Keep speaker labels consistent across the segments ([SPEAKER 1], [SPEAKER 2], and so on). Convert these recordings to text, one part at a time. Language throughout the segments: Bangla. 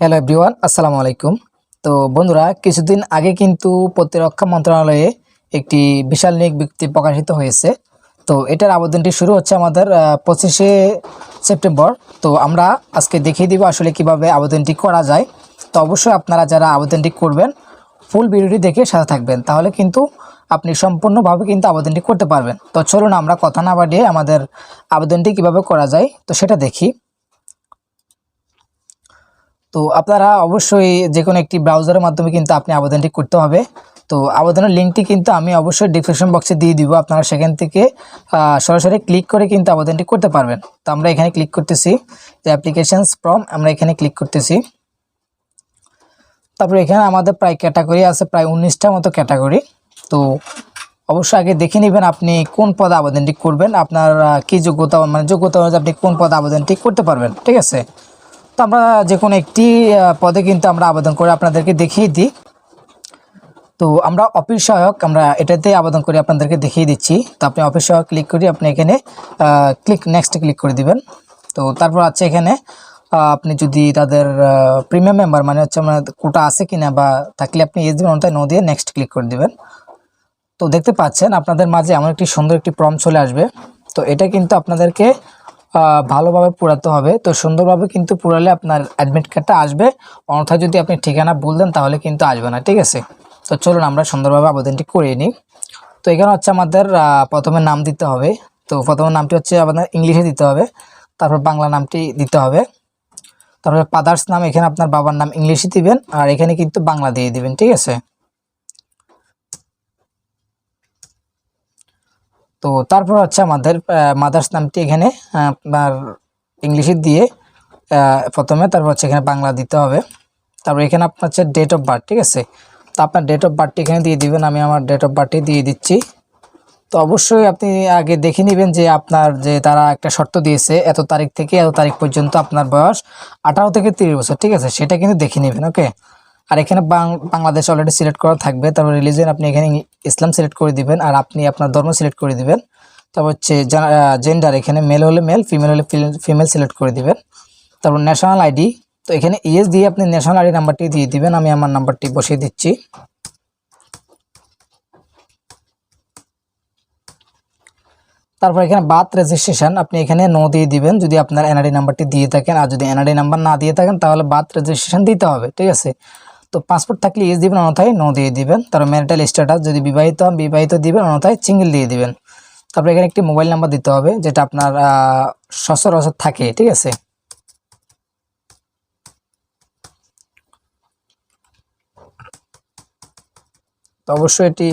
[SPEAKER 1] হ্যালো এভরিওয়ান, আসসালামু আলাইকুম। তো বন্ধুরা, কিছুদিন আগে কিন্তু প্রতিরক্ষা মন্ত্রণালয়ে একটি বিশাল নিয়োগ বিজ্ঞপ্তি প্রকাশিত হয়েছে। তো এটার আবেদনটি শুরু হচ্ছে আমাদের পঁচিশে সেপ্টেম্বর। তো আমরা আজকে দেখিয়ে দিব আসলে কীভাবে আবেদনটি করা যায়। তো অবশ্যই আপনারা যারা আবেদনটি করবেন, ফুল ভিডিওটি দেখে সাথে থাকবেন। তাহলে কিন্তু আপনি সম্পূর্ণভাবে কিন্তু আবেদনটি করতে পারবেন। তো চলুন আমরা কথা না বাড়িয়ে আমাদের আবেদনটি কীভাবে করা যায়, তো সেটা দেখি। তো আপনারা অবশ্যই যে কোনো একটি ব্রাউজারের মাধ্যমে কিন্তু আপনি আবেদনটি করতে হবে। তো আবেদনের লিঙ্কটি কিন্তু আমি অবশ্যই ডিসক্রিপশন বক্সে দিয়ে দিব। আপনারা সেখান থেকে সরাসরি ক্লিক করে কিন্তু আবেদনটি করতে পারবেন। তো আমরা এখানে ক্লিক করতেছি। যে অ্যাপ্লিকেশনস ফর্ম আমরা এখানে ক্লিক করতেছি। তারপরে এখানে আমাদের প্রায় ক্যাটাগরি আছে, প্রায় উনিশটার মতো ক্যাটাগরি তো অবশ্যই আগে দেখে নেবেন আপনি কোন পদে আবেদনটি করবেন। আপনার কি যোগ্যতা মানে যোগ্যতা অনুযায়ী আপনি কোন পদে আবেদনটি করতে পারবেন। ঠিক আছে? তো আমরা যে কোনো একটি পদে কিন্তু আমরা আবেদন করে আপনাদেরকে দেখিয়ে দিই। তো আমরা অফিস সহায়ক, আমরা এটাতে আবেদন করে আপনাদেরকে দেখিয়ে দিচ্ছি। তো আপনি অফিস সহায়ক ক্লিক করে আপনি এখানে ক্লিক নেক্সট ক্লিক করে দিবেন। তো তারপর আছে এখানে আপনি যদি তাদের প্রিমিয়াম মেম্বার মানে হচ্ছে আমার কোটা আছে কিনা বা থাকলে আপনি এস দিবেন ওটাই নো দিয়ে নেক্সট ক্লিক করে দিবেন। তো দেখতে পাচ্ছেন, আপনাদের মাঝে এমন একটি সুন্দর একটি প্রম চলে আসবে। তো এটা কিন্তু আপনাদেরকে ভালোভাবে পুরাতে হবে। তো সুন্দরভাবে কিন্তু পুরালে আপনার অ্যাডমিট কার্ডটা আসবে। অন্যথায় যদি আপনি ঠিকানা ভুল দেন, তাহলে কিন্তু আসবে না, ঠিক আছে? তো চলুন আমরা সুন্দরভাবে আবেদনটি করিয়ে নিই। তো এখানে হচ্ছে আমাদের প্রথমে নাম দিতে হবে। তো প্রথমে নামটি হচ্ছে আপনার ইংলিশে দিতে হবে। তারপর বাংলা নামটি দিতে হবে। তারপরে ফাদার্স নাম, এখানে আপনার বাবার নাম ইংলিশে দিবেন। আর এখানে কিন্তু বাংলা দিয়ে দিবেন, ঠিক আছে? তো তারপর হচ্ছে আমাদের মাদার্স নামটি এখানে আপনার ইংলিশে দিয়ে প্রথমে তারপর হচ্ছে এখানে বাংলা দিতে হবে। তারপর এখানে আপনার হচ্ছে ডেট অফ বার্থ ঠিক আছে? তো আপনার ডেট অফ বার্থটি এখানে দিয়ে দিবেন, আমি আমার ডেট অফ বার্থটি দিয়ে দিচ্ছি। তো অবশ্যই আপনি আগে দেখে নেবেন যে আপনার যে তারা একটা শর্ত দিয়েছে, এত তারিখ থেকে এত তারিখ পর্যন্ত আপনার বয়স আঠারো থেকে তিরিশ বছর, ঠিক আছে? সেটা কিন্তু দেখে নেবেন ওকে আর এখানে বাংলাদেশ অলরেডি সিলেক্ট করা থাকবে। তারপর রিলিজিয়ন আপনি এখানে ইসলাম সিলেক্ট করে দিবেন আর আপনি আপনার ধর্ম সিলেক্ট করে দিবেন। তারপর হচ্ছে জেন্ডার এখানে মেল হলে মেল ফিমেল হলে ফিমেল সিলেক্ট করে দিবেন। তারপর ন্যাশনাল আইডি তো এখানে ইএস দিয়ে আপনি ন্যাশনাল আইডি নাম্বারটি দিয়ে দিবেন। আমি আমার নাম্বারটি বসিয়ে দিচ্ছি। তারপর এখানে বাথ রেজিস্ট্রেশন আপনি এখানে নো দিয়ে দিবেন। যদি আপনার এনআরডি নাম্বারটি দিয়ে থাকেন, আর যদি এনআরডি নাম্বার না দিয়ে থাকেন, তাহলে বাথ রেজিস্ট্রেশন দিতে হবে, ঠিক আছে? তো পাসপোর্ট থাকলে ইয়েস দিবেন, অন্যথায় নো দিয়ে দিবেন। তারপর ম্যারিটাল স্ট্যাটাস যদি বিবাহিত হন, বিবাহিত দিবেন, অন্যথায় সিঙ্গেল দিয়ে দিবেন। তারপর এখানে একটি মোবাইল নাম্বার দিতে হবে, যেটা আপনার সচরাচর থাকে, ঠিক আছে? তো অবশ্যই এটি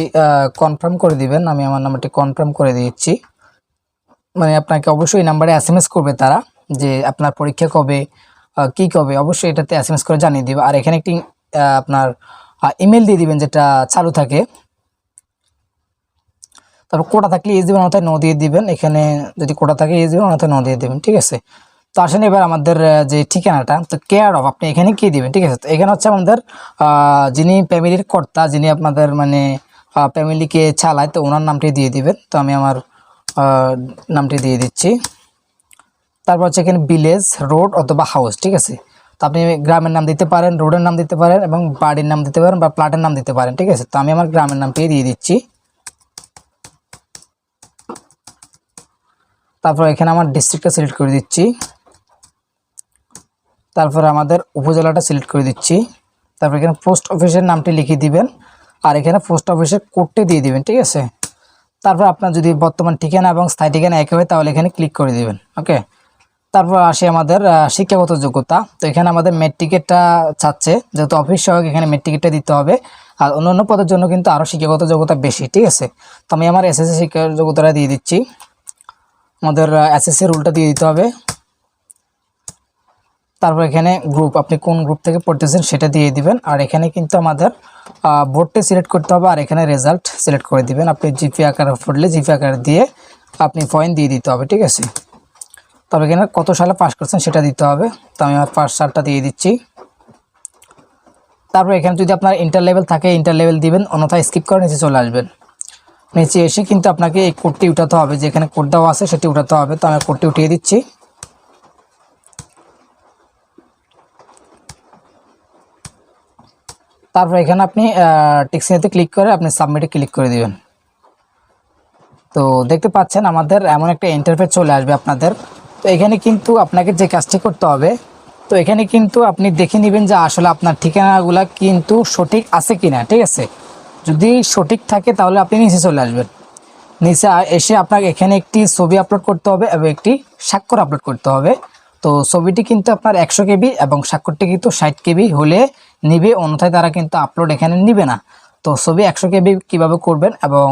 [SPEAKER 1] কনফার্ম করে দিবেন। আমি আমার নাম্বারটি কনফার্ম করে দিচ্ছি। মানে আপনাকে অবশ্যই নাম্বারে এস এস করবে তারা, যে আপনার পরীক্ষা কবে কি কবে, অবশ্যই এটাতে এস এস করে জানিয়ে দিবে। আর এখানে একটি আপনার ইমেল দিয়ে দিবেন যেটা চালু থাকে। তারপর কোটা থাকলে ইয়ে দিবেন, অন্যথায় নো দিয়ে দিবেন। এখানে যদি কোটা থাকে ইয়ে দিবেন, অন্যথায় নো দিয়ে দিবেন, ঠিক আছে? তো আসেন এবার আমাদের যে ঠিকানাটা, তো কেয়ার অফ আপনি এখানে কি দিবেন, ঠিক আছে? তো এখানে হচ্ছে আমাদের যিনি ফ্যামিলির কর্তা, যিনি আপনাদের মানে ফ্যামিলিকে চালায়, তো ওনার নামটি দিয়ে দিবেন। তো আমি আমার নামটি দিয়ে দিচ্ছি। তারপর হচ্ছে এখানে ভিলেজ রোড অথবা হাউস ঠিক আছে? তো আপনি গ্রামের নাম দিতে পারেন, রোডের নাম দিতে পারেন এবং বাড়ির নাম দিতে পারেন বা প্লাটের নাম দিতে পারেন, ঠিক আছে? তো আমি আমার গ্রামের নামটি দিয়ে দিচ্ছি। তারপর এখানে আমার ডিস্ট্রিক্টটা সিলেক্ট করে দিচ্ছি। তারপর আমাদের উপজেলাটা সিলেক্ট করে দিচ্ছি। তারপর এখানে পোস্ট অফিসের নামটি লিখে দিবেন আর এখানে পোস্ট অফিসের কোডটি দিয়ে দিবেন, ঠিক আছে? তারপর আপনার যদি বর্তমান ঠিকানা এবং স্থায়ী ঠিকানা একই হয় তাহলে এখানে ক্লিক করে দিবেন ওকে তারপর আসে আমাদের শিক্ষাগত যোগ্যতা। তো এখানে আমাদের মেট্রিকেটটা চাচ্ছে, যেহেতু অফিস সহায়ক এখানে মেট্রিকেটটা দিতে হবে। আর অন্য অন্য পদের জন্য কিন্তু আরও শিক্ষাগত যোগ্যতা বেশি, ঠিক আছে? তো আমি আমার এসএসসি শিক্ষা যোগ্যতাটা দিয়ে দিচ্ছি। আমাদের এসএসসি রুলটা দিয়ে দিতে হবে। তারপর এখানে গ্রুপ আপনি কোন গ্রুপ থেকে পড়তেছেন সেটা দিয়ে দিবেন। আর এখানে কিন্তু আমাদের বোর্ডটি সিলেক্ট করতে হবে আর এখানে রেজাল্ট সিলেক্ট করে দিবেন। আপনি জিপি আকারে পড়লে জিপি আকারে দিয়ে আপনি পয়েন্ট দিয়ে দিতে হবে, ঠিক আছে? তবে এখানে কত সালে পাস করছেন সেটা দিতে হবে। তো আমি আমার পাস সালটা দিয়ে দিচ্ছি। তারপর এখানে যদি আপনার ইন্টার লেভেল থাকে ইন্টার লেভেল দিবেন, অন্যথায় স্কিপ করে নিচে চলে আসবেন। নিচে এসে কিন্তু আপনাকে এই কোডটি উঠাতে হবে। যেখানে কোড দেওয়া আছে সেটি উঠাতে হবে। তো আমি কোডটি উঠিয়ে দিচ্ছি। তারপর এখানে আপনি টিক্সিনেতে ক্লিক করে আপনি সাবমিটে ক্লিক করে দিবেন। তো দেখতে পাচ্ছেন আমাদের এমন একটা ইন্টারফেস চলে আসবে আপনাদের। তো এখানে কিন্তু আপনাকে যে কাজটি করতে হবে, তো এখানে কিন্তু আপনি দেখে নেবেন যে আসলে আপনার ঠিকানাগুলো কিন্তু সঠিক আছে কিনা, ঠিক আছে? যদি সঠিক থাকে তাহলে আপনি নিচে চলে আসবেন। নিচে এসে আপনাকে এখানে একটি ছবি আপলোড করতে হবে এবং একটি স্বাক্ষর আপলোড করতে হবে। তো ছবিটি কিন্তু আপনার একশো কেবি এবং স্বাক্ষরটি কিন্তু ষাট কেবি হলে নিবে, অন্যথায় তারা কিন্তু আপলোড এখানে নিবে না। তো ছবি একশো কেবি কীভাবে করবেন এবং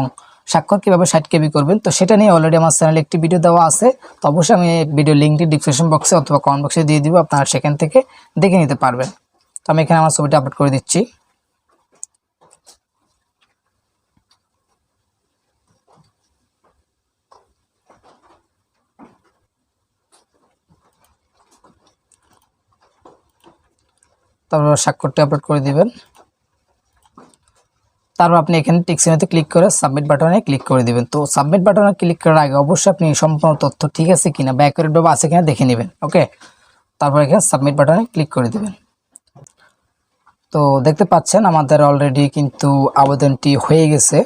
[SPEAKER 1] স্বাক্ষর কীভাবে ষাট কেবি করবেন, তো সেটা নিয়ে অলরেডি আমার চ্যানেলে একটি ভিডিও দেওয়া আছে। তো অবশ্যই আমি ভিডিও লিঙ্কটি ডিসক্রিপশন বক্সে অথবা কমেন্ট বক্সে দিয়ে দিব, আপনারা সেখান থেকে দেখে নিতে পারবেন। তো আমি এখানে আমার ছবিটা আপলোড করে দিচ্ছি। তারপর স্বাক্ষরটি আপলোড করে দিবেন। তারপর আপনি এখানে টিক্সিনেতে ক্লিক করে সাবমিট বাটনে ক্লিক করে দিবেন। তো সাবমিট বাটনে ক্লিক করার আগে অবশ্যই আপনি সম্পূর্ণ তথ্য ঠিক আছে কিনা বা অ্যাকুরেট বা আছে কিনা দেখে নেবেন ওকে তারপর এখানে সাবমিট বাটনে ক্লিক করে দেবেন। তো দেখতে পাচ্ছেন আমাদের অলরেডি কিন্তু আবেদনটি হয়ে গেছে।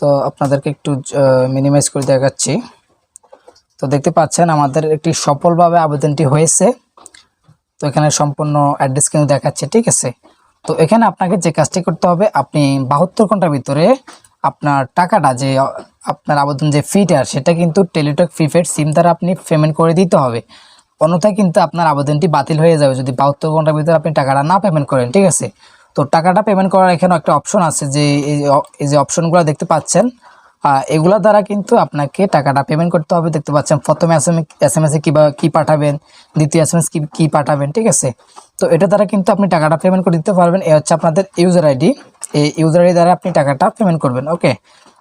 [SPEAKER 1] তো আপনাদেরকে একটু মিনিমাইজ করে দেখাচ্ছি। তো দেখতে পাচ্ছেন আমাদের একটি সফলভাবে আবেদনটি হয়েছে। তো এখানে সম্পূর্ণ অ্যাড্রেস কিন্তু দেখাচ্ছে, ঠিক আছে? তো এখানে আপনাকে যে কাজটি করতে হবে, আপনি বাহাত্তর ঘণ্টার ভিতরে আপনার টাকাটা যে, আপনার আবেদন যে ফিটা সেটা কিন্তু টেলিটক প্রিপেড সিম দ্বারা আপনি পেমেন্ট করে দিতে হবে। অন্যথায় কিন্তু আপনার আবেদনটি বাতিল হয়ে যাবে যদি বাহাত্তর ঘণ্টার ভিতরে আপনি টাকাটা না পেমেন্ট করেন, ঠিক আছে? তো টাকাটা পেমেন্ট করার এখানে একটা অপশন আছে যে, এই যে অপশনগুলো দেখতে পাচ্ছেন। এগুলা দ্বারা কিন্তু আপনাকে টাকাটা পেমেন্ট করতে হবে। দেখতে পাচ্ছেন, প্রথমে S M S M S কীভাবে কী পাঠাবেন, দ্বিতীয় এস এম এস কী পাঠাবেন, ঠিক আছে? তো এটা দ্বারা কিন্তু আপনি টাকাটা পেমেন্ট করে দিতে পারবেন। এ হচ্ছে আপনাদের ইউজার আইডি এই ইউজার আইডি দ্বারা আপনি টাকাটা পেমেন্ট করবেন ওকে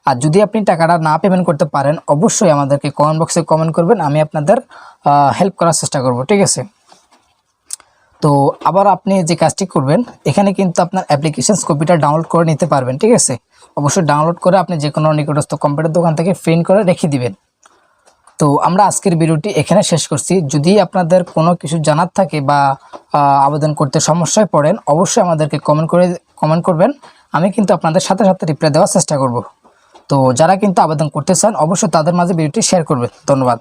[SPEAKER 1] আর যদি আপনি টাকাটা না পেমেন্ট করতে পারেন, অবশ্যই আমাদেরকে কমেন্ট বক্সে কমেন্ট করবেন। আমি আপনাদের হেল্প করার চেষ্টা করব, ঠিক আছে? তো আবার আপনি যে কাজটি করবেন, এখানে কিন্তু আপনার অ্যাপ্লিকেশন কপিটা ডাউনলোড করে নিতে পারবেন, ঠিক আছে? অবশ্যই ডাউনলোড করে আপনি যে কোনো নিকটস্থ কম্পিউটার দোকান থেকে প্রিন্ট করে রেখে দিবেন। তো আমরা আজকের ভিডিওটি এখানে শেষ করছি। যদি আপনাদের কোনো কিছু জানার থাকে বা আবেদন করতে সমস্যায় পড়েন, অবশ্যই আমাদেরকে কমেন্ট করে কমেন্ট করবেন। আমি কিন্তু আপনাদের সাথে সাথে রিপ্লাই দেওয়ার চেষ্টা করব। তো যারা কিন্তু আবেদন করতে চান, অবশ্যই তাদের মাঝে ভিডিওটি শেয়ার করবে ধন্যবাদ।